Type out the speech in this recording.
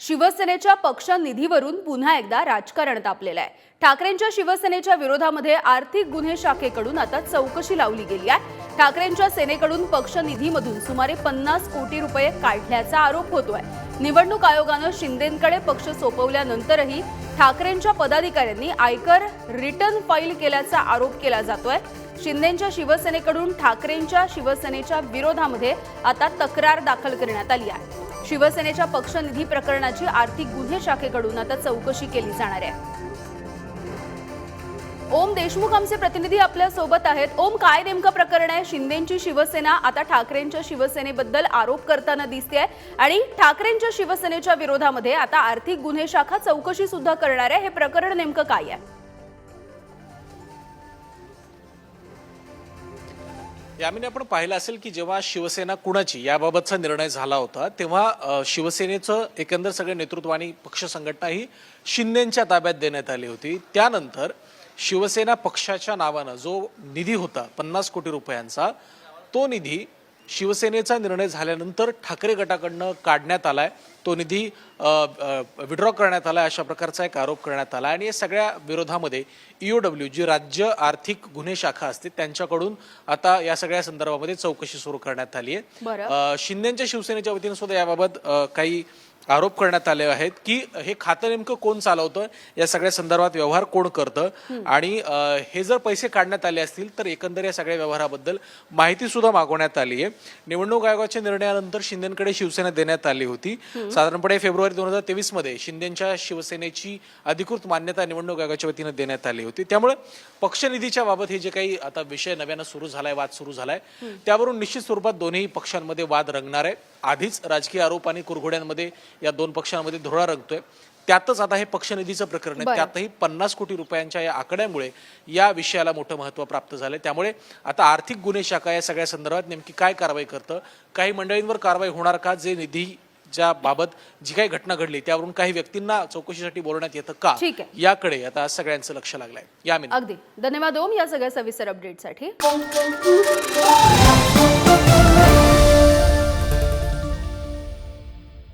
शिवसेनेच्या पक्ष निधीवरून पुन्हा एकदा राजकारण तापलेलं आहे. ठाकरेंच्या शिवसेनेच्या विरोधामध्ये आर्थिक गुन्हे शाखेकडून आता चौकशी लावली गेली आहे. ठाकरेंच्या सेनेकडून पक्ष निधीमधून सुमारे पन्नास कोटी रुपये काढल्याचा आरोप होतोय. निवडणूक आयोगानं शिंदेंकडे पक्ष सोपवल्यानंतरही ठाकरेंच्या पदाधिकाऱ्यांनी आयकर रिटर्न फाईल केल्याचा आरोप केला जातोय. शिंदेच्या शिवसेनेकडून ठाकरेंच्या शिवसेनेच्या विरोधामध्ये आता तक्रार दाखल करण्यात आली आहे. शिवसेनेच्या पक्षनिधी प्रकरणाची आर्थिक गुन्हे शाखेकडून आता चौकशी केली जाणार आहे. ओम देशमुख आमचे प्रतिनिधी आपल्यासोबत आहेत. ओम काय नेमकं प्रकरण आहे? शिंदेची शिवसेना आता ठाकरेंच्या शिवसेनेबद्दल आरोप करताना दिसते आणि ठाकरेंच्या शिवसेनेच्या विरोधामध्ये आता आर्थिक गुन्हे शाखा चौकशी सुद्धा करणार आहे. हे प्रकरण नेमकं काय आहे? यामिनी आपण पाहिलं असेल की जेव्हा शिवसेना कुणाची याबाबतचा निर्णय झाला होता तेव्हा शिवसेनेचं एकंदर सगळे नेतृत्व आणि पक्ष संघटना ही शिंदेच्या ताब्यात देण्यात आली होती. त्यानंतर शिवसेना पक्षाच्या नावानं जो निधी होता पन्नास कोटी रुपयांचा तो निधी शिवसेनेचा निर्णय झाल्यानंतर ठाकरे गटाकडनं काढण्यात आलाय. तो निधी विड्रॉ करण्यात आला अशा प्रकारचा एक आरोप करण्यात आला आणि या सगळ्या विरोधामध्ये ईओडब्ल्यू जी राज्य आर्थिक गुन्हे शाखा असते त्यांच्याकडून आता या सगळ्या संदर्भामध्ये चौकशी सुरू करण्यात आली आहे शिंदेच्या शिवसेनेच्या वतीने सुद्धा याबाबत काही आरोप करण्यात आले आहेत की हे खातं नेमकं कोण चालवतं? या सगळ्या संदर्भात व्यवहार कोण करतं? आणि हे जर पैसे काढण्यात आले असतील तर एकंदर या सगळ्या व्यवहाराबद्दल माहिती सुद्धा मागवण्यात आली आहे. निवडणूक आयोगाच्या निर्णयानंतर शिंदेकडे शिवसेना देण्यात आली होती. साधारणपणे फेब्रुवारी दोन हजार तेवीसमध्ये शिंदेच्या शिवसेनेची अधिकृत मान्यता निवडणूक आयोगाच्या वतीनं देण्यात आली होती. त्यामुळे पक्षनिधीच्या बाबत हे जे काही आता विषय नव्यानं सुरू झालाय वाद सुरू झालाय त्यावरून निश्चित स्वरूपात दोन्ही पक्षांमध्ये वाद रंगणार आहे. आधीच राजकीय आरोप आणि कुरघोड्यांमध्ये या दोन पक्षांमध्ये धुळा रंगतोय. त्यातच आता हे पक्षनिधीचं प्रकरण आहे. त्यातही पन्नास कोटी रुपयांच्या या आकड्यामुळे या विषयाला मोठं महत्त्व प्राप्त झालंय. त्यामुळे आता आर्थिक गुन्हे शाखा या सगळ्या संदर्भात नेमकी काय कारवाई करतं काही मंडळींवर कारवाई होणार का जे निधी ज्या बाबत जी काही घटना घडली त्यावरून काही व्यक्तींना चौकशीसाठी बोलवण्यात येतं का. याकडे आता सगळ्यांचं लक्ष लागलंय. या अगदी. धन्यवाद ओम. या सगळ्या सविस्तर अपडेटसाठी